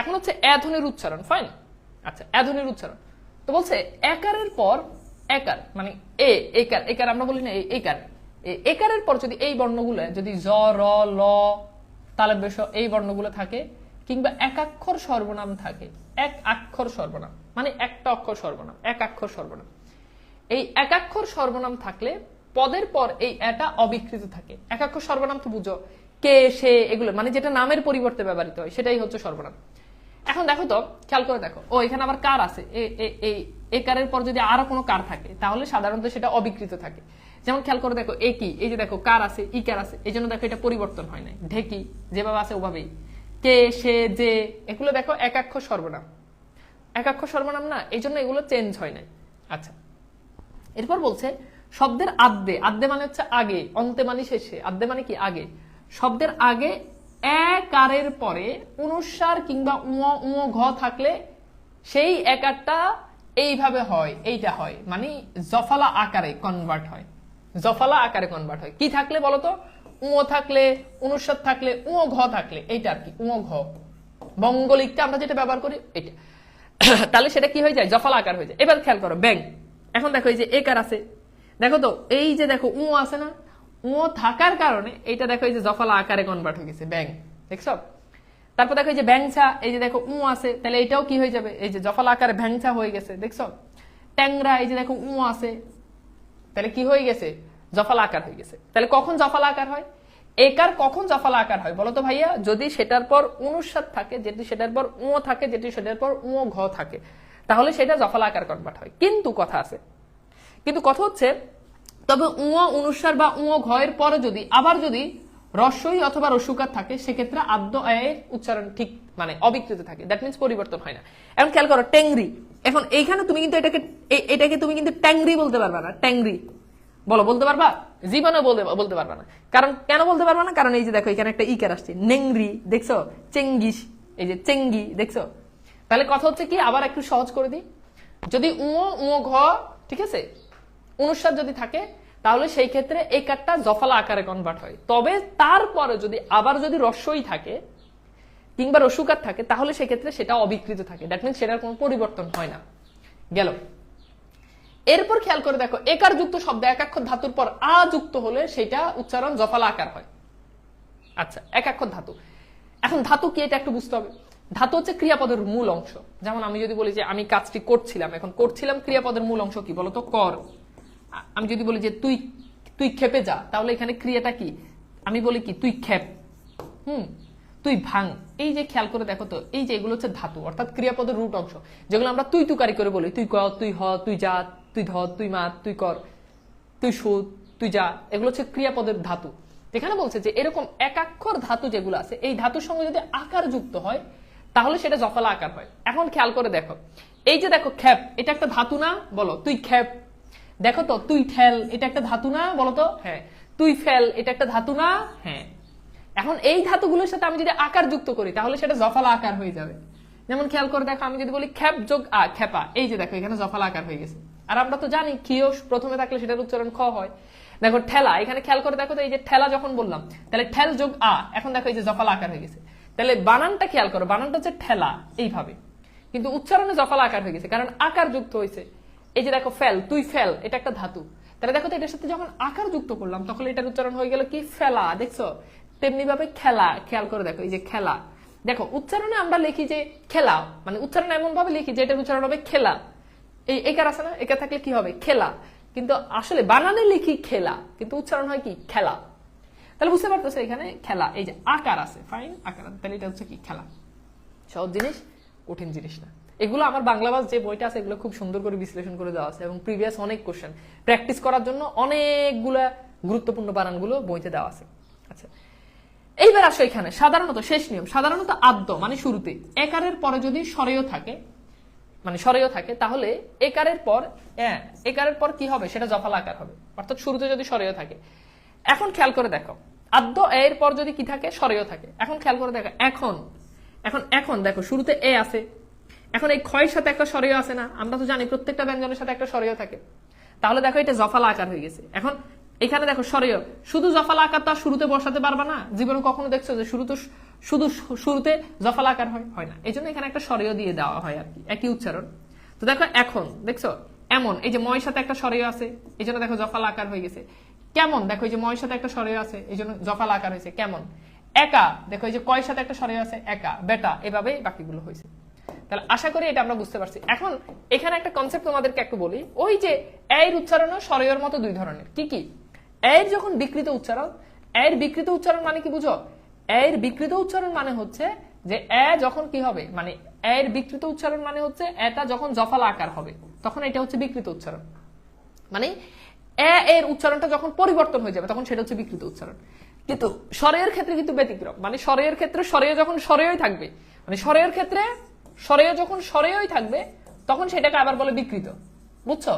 এখন হচ্ছে অ্যাধনের উচ্চারণ ফাইন আচ্ছা অ্যাধনের উচ্চারণ। তো বলছে, একারের পর একার মানে এ, একার একার আমরা বলি না একার। একারের পর যদি এই বর্ণগুলো, যদি জ, র, ল তালে বেশ, এই বর্ণগুলো থাকে, কিংবা একাক্ষর সর্বনাম থাকে, এক আক্ষর সর্বনাম মানে একটা অক্ষর সর্বনাম, এক আক্ষর সর্বনাম। এই একাক্ষর সর্বনাম থাকলে পদের পর এই এটা অবিকৃত থাকে। একাক্ষর সর্বনাম তো বুঝো, কে, সে, এগুলো মানে যেটা নামের পরিবর্তে ব্যবহৃত হয়, সেটাই হচ্ছে সর্বনাম। এখন দেখো তো, খেয়াল করে দেখো। ও, এখানে আবার কার আছে? এই কারের পর যদি আরও কোনো কার থাকে, তাহলে সাধারণত সেটা অবিকৃত থাকে। যেমন খেয়াল করে দেখো, এ কি? এই যে দেখো, কার আছে, ই কার আছে? এই জন্য দেখো এটা পরিবর্তন হয় নাই। ঢেকি যেভাবে আছে ওভাবেই। কে, সে, যে, এগুলো দেখো একাক্ষ সর্বনাম। একাক্ষ সর্বনাম না, এই জন্য এগুলো চেঞ্জ হয় নাই। আচ্ছা। এরপর বলছে, শব্দের আদ্যে আদ্যে মানে হচ্ছে আগে, অন্তে মানে শেষে। আদ্যে মানে কি? আগে। শব্দের আগে একারের পরে অনুসার কিংবা উঁ উঁ ঘ থাকলে সেই একারটা এইভাবে হয়, এইটা হয়। মানে জফালা আকারে কনভার্ট হয়। জফালা আকারে কনভার্ট হয়। কি থাকলে বলতো? উঁ থাকলে অনুস্বার থাকলে উঁ ঘ থাকলে, এইটা আর কি উঁ ঘ। বঙ্গলিকটা আমরা যেটা ব্যবহার করি এটা তাহলে সেটা কি হয়ে যায়? জফালা আকার হয়ে যায়। এবার খেয়াল করো, ব্যাং। এখন দেখো এই যে একার আছে। দেখো তো, এই যে দেখো উ আছে না? উ থাকার কারণে এইটা দেখো এই যে জফালা আকারে কনভার্ট হয়ে গেছে ব্যাং দেখছ? তারপর দেখো এই যে ব্যাংছা এই যে দেখো উ আছে, তাহলে এটাও কি হয়ে যাবে? এই যে জফালা আকারে ভ্যাংছা হয়ে গেছে, দেখছ? ট্যাংরা, এই যে দেখো উ আছে, তাহলে কি হয়ে গেছে? জফালা আকার হয়ে গেছে। তাহলে কখন জফালা আকার হয়? একার কখন জফালা আকার হয় বলতো ভাইয়া? যদি সেটার পর অনুসাদ থাকে যেটি সেটার পর উ থাকে যেটি সেটার পর উ ঘ থাকে, তাহলে সেটা জফালা আকার কনভার্ট হয়। কিন্তু কথা আছে, কিন্তু কথা হচ্ছে তবে উঁ অনুসার বা উঁ ঘয়ের পরে যদি, আবার যদি রস্যই অথবা রসুকার থাকে, সেক্ষেত্রে আদ্য আয়ের উচ্চারণ ঠিক মানে অবিকৃত থাকে। দ্যাট মিনস পরিবর্তন হয় না। এখন খেয়াল করো ট্যাংরি এখন এইখানে তুমি কিন্তু এটাকে এটাকে তুমি কিন্তু ট্যাংরি বলতে পারবা না ট্যাংরি বলো, বলতে পারবা? জীবনে বলতে বলতে পারবা না। কারণ কেন বলতে পারবা না? কারণ এই যে দেখো, এখানে একটা ইকার আসছে। নেংরি, দেখছ? চেঙ্গিস। এই যে চেঙ্গি, দেখছ? তাহলে কথা হচ্ছে কি? আবার একটু সহজ করে দিই। যদি উঁ উঁ ঘ, ঠিক আছে? অনুসার যদি থাকে, তাহলে সেই ক্ষেত্রে এই কাঠটা জফালা আকারে কনভার্ট হয়। তবে তারপরে যদি আবার যদি রস্যই থাকে, কিংবা রসুকার থাকে, তাহলে সেক্ষেত্রে সেটা অবিকৃত থাকে। দ্যাট মিনস সেটার কোনো পরিবর্তন হয় না। গেল। এরপর খেয়াল করে দেখো একার যুক্ত শব্দ একাক্ষর ধাতুর পর আ যুক্ত হলে সেটা উচ্চারণ জফালা আকার হয়। আচ্ছা একাক্ষর ধাতু। এখন ধাতু কি, এটা একটু বুঝতে হবে। ধাতু হচ্ছে ক্রিয়াপদের মূল অংশ। যেমন আমি যদি বলি যে আমি কাজটি করছিলাম, এখন করছিলাম ক্রিয়াপদের মূল অংশ কি বলতো? কর। আমি যদি বলি যে তুই তুই খেপে যা, তাহলে এখানে ক্রিয়াটা কি? আমি বলি কি, তুই খেপ হুম? তুই ভাঙ। এই যে খেয়াল করে দেখো তো, এই যে এগুলো হচ্ছে ধাতু, অর্থাৎ ক্রিয়াপদের রুট অংশ। যেগুলো আমরা তুই তুকারি করে বলি, তুই কর তুই হ, তুই যা, তুই ধর তুই মাত তুই কর, তুই সুদ তুই যা, এগুলো হচ্ছে ক্রিয়াপদের ধাতু। এখানে বলছে যে এরকম একাক্ষর ধাতু যেগুলো আছে, এই ধাতুর সঙ্গে যদি আকার যুক্ত হয়, তাহলে সেটা জফলা আকার হয়। এখন খেয়াল করে দেখো। এই যে দেখো খ্যাপ এটা একটা ধাতু না? বলো, তুই খ্যাপ দেখো তো তুই ঠেল এটা একটা ধাতু না বলো তো? হ্যাঁ। তুই ফেল এটা একটা ধাতু না? হ্যাঁ। এখন এই ধাতুগুলোর সাথে আমি যদি আকার যুক্ত করি তাহলে সেটা জফলা আকার হয়ে যাবে। যেমন খেয়াল করে দেখো আমি যদি বলি খ্যাপ যোগ আ খ্যাপা এই যে দেখো এখানে জফলা আকার হয়ে গেছে। আর আমরা তো জানি কিও প্রথমে থাকলে সেটার উচ্চারণ খ হয়। দেখো ঠেলা এখানে খেয়াল করে দেখো তো এই যে ঠেলা যখন বললাম তাহলে ঠেল যোগ আ এখন দেখো এই যে জফলা আকার হয়ে গেছে। তাহলে বানানটা খেয়াল করো বানানটা হচ্ছে ঠেলা এইভাবে। কিন্তু উচ্চারণে জফলা আকার হয়ে গেছে কারণ আকার যুক্ত হয়েছে। এই যে দেখো ফেল, তুই ফেল, এটা একটা ধাতু। তাহলে দেখো তো এটার সাথে যখন আকার যুক্ত করলাম, তখন এটার উচ্চারণ হয়ে গেল কি? ফেলা, দেখছ? তেমনি ভাবে খেলা, খেয়াল করে দেখো, এই যে খেলা। দেখো, উচ্চারণে আমরা লিখি যে খেলা মানে উচ্চারণে এমন ভাবে লিখি যে এটার উচ্চারণ হবে খেলা। এই একার আছে না? একার থাকলে কি হবে? খেলা। কিন্তু আসলে বানানে লিখি খেলা, কিন্তু উচ্চারণ হয় কি? খেলা। তাহলে বুঝতে পারতেছো এখানে খেলা, এই যে আকার আছে ফাইন আকার তাহলে এটা হচ্ছে কি? খেলা। সহজ জিনিস, কঠিন জিনিস না। এগুলো আমার বাংলা ভাষ যে বইটা আছে, এগুলো খুব সুন্দর করে বিশ্লেষণ করে দেওয়া আছে এবং প্রিভিয়াস অনেক কোশ্চেন প্র্যাকটিস করার জন্য অনেকগুলা গুরুত্বপূর্ণ বানানগুলো বইতে দেওয়া আছে। আচ্ছা এইবার আসো এখানে। সাধারণত শেষ নিয়ম, সাধারণত আদ্য মানে শুরুতে। একারের পরে যদি সরেও থাকে মানে সরেও থাকে, তাহলে একারের পর একারের পর কি হবে? সেটা জফালা আকার হবে। অর্থাৎ শুরুতে যদি সরেও থাকে। এখন খেয়াল করে দেখো। আদ্য এর পর যদি কি থাকে? সরেও থাকে। এখন খেয়াল করে দেখো। এখন এখন এখন দেখো, শুরুতে এ আছে। এখন এই ক্ষয়ের সাথে একটা সরেও আছে না। আমরা তো জানি প্রত্যেকটা ব্যঞ্জনের সাথে একটা সরেও থাকে। তাহলে দেখো এটা জফালা আকার হয়ে গেছে। এখন এখানে দেখো সরেয় শুধু জফালা আকার তো শুরুতে বসাতে পারবা না। জীবনে কখনো দেখছ যে শুরু তো শুধু শুরুতে জফালা আকার হয়? হয় না। এই জন্য এখানে একটা সরেয় দিয়ে দেওয়া হয় আর কি। একই উচ্চারণ। তো দেখো এখন, দেখছ? এমন, এই যে ময়ের সাথে একটা সরেয় আছে এই জন্য দেখো জফালা আকার হয়ে গেছে। কেমন? দেখো এই যে ময়ের সাথে একটা সরেয় আছে এই জন্য জফালা আকার হয়েছে। কেমন? একা, দেখো এই যে কয়ের সাথে একটা সরেয় আছে, একা, বেটা, এভাবেই বাকিগুলো হয়েছে। তাহলে আশা করি এটা আমরা বুঝতে পারছি। এখন এখানে একটা কনসেপ্ট তোমাদেরকে একটু বলি। ওই যে এর উচ্চারণও সরয়ের মতো দুই ধরনের। কি কি? এর যখন বিকৃত উচ্চারণ, এর বিকৃত উচ্চারণ মানে কি বুঝো? এর বিকৃত উচ্চারণ মানে হচ্ছে যে এ যখন কি হবে? মানে এর বিকৃত উচ্চারণ মানে হচ্ছে এটা যখন জফাল আকার হবে, তখন এটা হচ্ছে বিকৃত উচ্চারণ। মানে এ এর উচ্চারণটা যখন পরিবর্তন হয়ে যাবে, তখন সেটা হচ্ছে বিকৃত উচ্চারণ। কিন্তু স্বরের ক্ষেত্রে কিন্তু ব্যতিক্রম। মানে স্বরের ক্ষেত্রে স্বরেয় যখন স্বরেয়ই থাকবে মানে স্বরের ক্ষেত্রে স্বরেয় যখন স্বরেয়ই থাকবে, তখন সেটাকে আবার বলে বিকৃত। বুঝছ?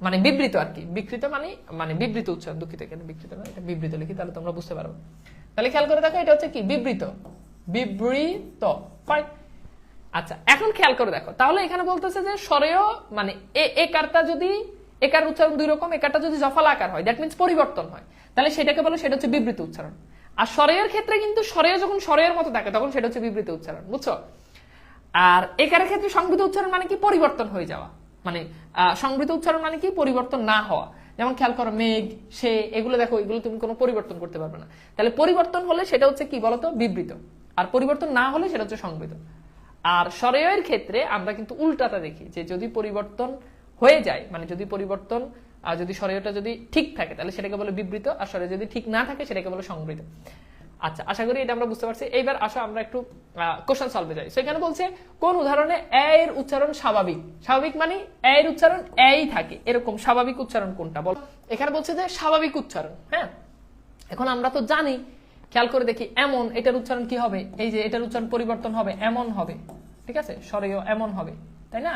মানে বিবৃত আর কি। বিকৃত মানে মানে বিবৃত উচ্চারণ, দুঃখিত কেন বিকৃত না, এটা বিবৃত লিখি, তাহলে তোমরা বুঝতে পারবে। তাহলে খেয়াল করে দেখো, এটা হচ্ছে কি? বিবৃত। বিবৃত। আচ্ছা এখন খেয়াল করে দেখো। তাহলে এখানে বলতেছে যে স্বরেয় মানে এ, একারটা যদি, একার উচ্চারণ দুই রকম, একারটা যদি জফাল আকার হয় দ্যাট মিনস পরিবর্তন হয়। তাহলে সেটাকে বলে সেটা হচ্ছে বিবৃত উচ্চারণ। আর স্বরের ক্ষেত্রে কিন্তু স্বরেয় যখন স্বরের মতো থাকে, তখন সেটা হচ্ছে বিবৃত উচ্চারণ, বুঝছ? আর একারের ক্ষেত্রে সংবৃত উচ্চারণ মানে কি? পরিবর্তন হয়ে যাওয়া। মানে সংবৃত উচ্চারণ মানে কি? পরিবর্তন না হওয়া। যেমন খেয়াল করো, মেঘ, সে, এগুলো দেখো, এগুলো তুমি কোনো পরিবর্তন করতে পারবে না। তাহলে পরিবর্তন হলে সেটা হচ্ছে কি বলতো? বিবৃত। আর পরিবর্তন না হলে সেটা হচ্ছে সংবৃত আর সরয়ের ক্ষেত্রে আমরা কিন্তু উল্টাটা দেখি, যে যদি পরিবর্তন হয়ে যায় মানে যদি পরিবর্তন আর যদি সরয়টা যদি ঠিক থাকে, তাহলে সেটাকে বলে বিবৃত, আর সরয় যদি ঠিক না থাকে, সেটাকে বলে সংবৃত। আচ্ছা আশা করি এটা আমরা বুঝতে পারছি। এইবার আসো, আমরা একটু কোশ্চেন সলভে যাই। সেখানে বলছে, কোন উদাহরণে এ এর উচ্চারণ স্বাভাবিক? স্বাভাবিক মানে এ এর উচ্চারণ এই থাকে। এরকম স্বাভাবিক উচ্চারণ কোনটা? বল। এখানে বলছে যে স্বাভাবিক উচ্চারণ হ্যাঁ? এখন আমরা তো জানি, খেয়াল করে দেখি, এমন, এটার উচ্চারণ কি হবে? এই যে এটার উচ্চারণ পরিবর্তন হবে, এমন হবে। ঠিক আছে? স্বরেও এমন হবে। তাই না?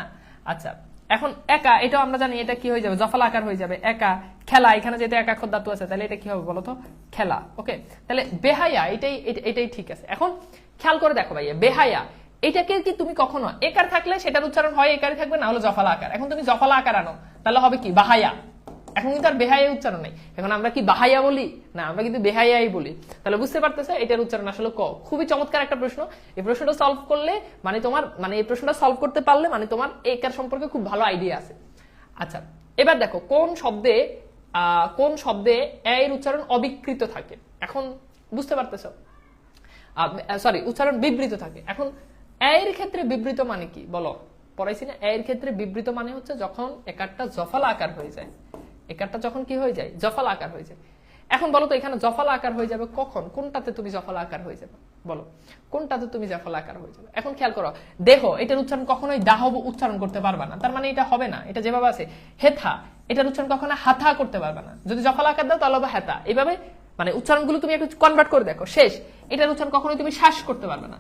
আচ্ছা এখন একা, এটাও আমরা জানি, এটা কি হয়ে যাবে? জফল আকার হয়ে যাবে। একা খেলা, এখানে যেহেতু একা খোদ ধাতু আছে, তাহলে এটা কি হবে বলতো? খেলা ওকে তাহলে বেহায়া, এটাই, এটা- এটাই ঠিক আছে। এখন খেয়াল করে দেখো ভাইয়া, বেহায়া, এটাকে কি তুমি কখনো একার থাকলে সেটার উচ্চারণ হয়, একারই থাকবে, না হলো জফলা আকার? এখন তুমি জফলা আকার আনো, তাহলে হবে কি? বাহায়া। এখন কিন্তু আর বেহায়া উচ্চারণ নেই। এখন আমরা কি বাহাইয়া বলি? না, আমরা কিন্তু বেহাইয়াই বলি। তাহলে বুঝতে পারতেছে, এটার উচ্চারণ আসলে ক? খুবই চমৎকার একটা প্রশ্ন। এই প্রশ্নটা সলভ করলে মানে তোমার মানে এই প্রশ্নটা সলভ করতে পারলে মানে তোমার একার সম্পর্কে খুব ভালো আইডিয়া আছে। আচ্ছা এবার দেখো, কোন শব্দে কোন শব্দে এর উচ্চারণ অবিকৃত থাকে? এখন বুঝতে পারতেছো? সরি উচ্চারণ বিবৃত থাকে। এখন, এর ক্ষেত্রে বিবৃত মানে কি? বলো। পড়াইছি না? এর ক্ষেত্রে বিবৃত মানে হচ্ছে যখন একারটা জফলা আকার হয়ে যায়। একারটা যখন কি হয়ে যায়? জফলা আকার হয়ে যায়। এখন বলো তো, এখানে জফলা আকার হয়ে যাবে কখন? কোনটাতে তুমি জফলা আকার হয়ে যাবে? বলো। কোনটাতে তুমি জফলা আকার হয়ে যাবে? এখন খেয়াল করো, দেহ, এটার উচ্চারণ কখনোই দাহ উচ্চারণ করতে পারবা না। তার মানে এটা হবে না। এটা যেভাবে আছে, হেথা, এটার উচ্চারণ কখনো হাথা করতে পারবে না। যদি জফলা আকার দাও, তাহলে হবে হেতা এইভাবে মানে উচ্চারণগুলো তুমি একটু কনভার্ট করে দেখো। শেষ, এটার উচ্চারণ কখনোই তুমি শ্বাস করতে পারবে না।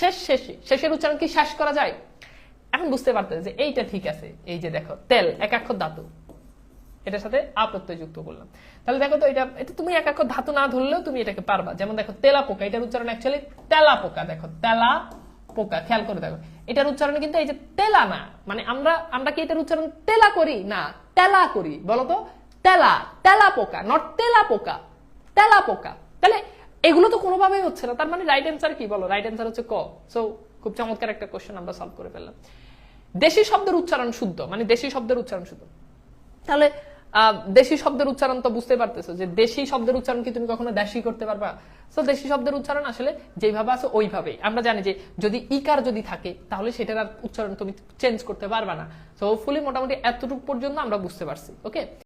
শেষ, শেষে, শেষের উচ্চারণ কি শ্বাস করা যায়? এখন বুঝতে পারতে যে এইটা ঠিক আছে। এই যে দেখো, তেল একাক্ষর ধাতু। এটার সাথে আপ্রত্যয় যুক্ত করলাম। তাহলে দেখো তো এটা এটা তুমি একাক্ষর ধাতু না ধরলেও তুমি এটাকে পারবা। যেমন দেখো তেলা পোকা এটার উচ্চারণ অ্যাকচুয়ালি তেলা পোকা দেখো তেলা পোকা খেয়াল করে দেখো। এটার উচ্চারণ কিন্তু এই যে তেলা না মানে আমরা আমরা কি এটার উচ্চারণ তেলা করি? না, তেলা করি। বলতো তেলা তেলা পোকা নট তেলা পোকা তেলা পোকা তাহলে এগুলো তো কোনোভাবেই হচ্ছে না। তার মানে রাইট অ্যান্সার কি বলো? রাইট অ্যান্সার হচ্ছে ক। সো খুব চমৎকার একটা কোশ্চেন আমরা সলভ করে ফেললাম। দেশি শব্দের উচ্চারণ শুদ্ধ মানে দেশি শব্দের উচ্চারণ শুদ্ধ। তাহলে দেশি শব্দের উচ্চারণ তো বুঝতে পারতেছো যে দেশি শব্দের উচ্চারণ কি তুমি কখনো দেশি করতে পারবা? তো দেশি শব্দের উচ্চারণ আসলে যেভাবে আছে ওইভাবে আমরা জানি যে যদি ইকার যদি থাকে, তাহলে সেটার আর উচ্চারণ তুমি চেঞ্জ করতে পারবা না। তো ফুলি মোটামুটি এতটুকু পর্যন্ত আমরা বুঝতে পারছি ওকে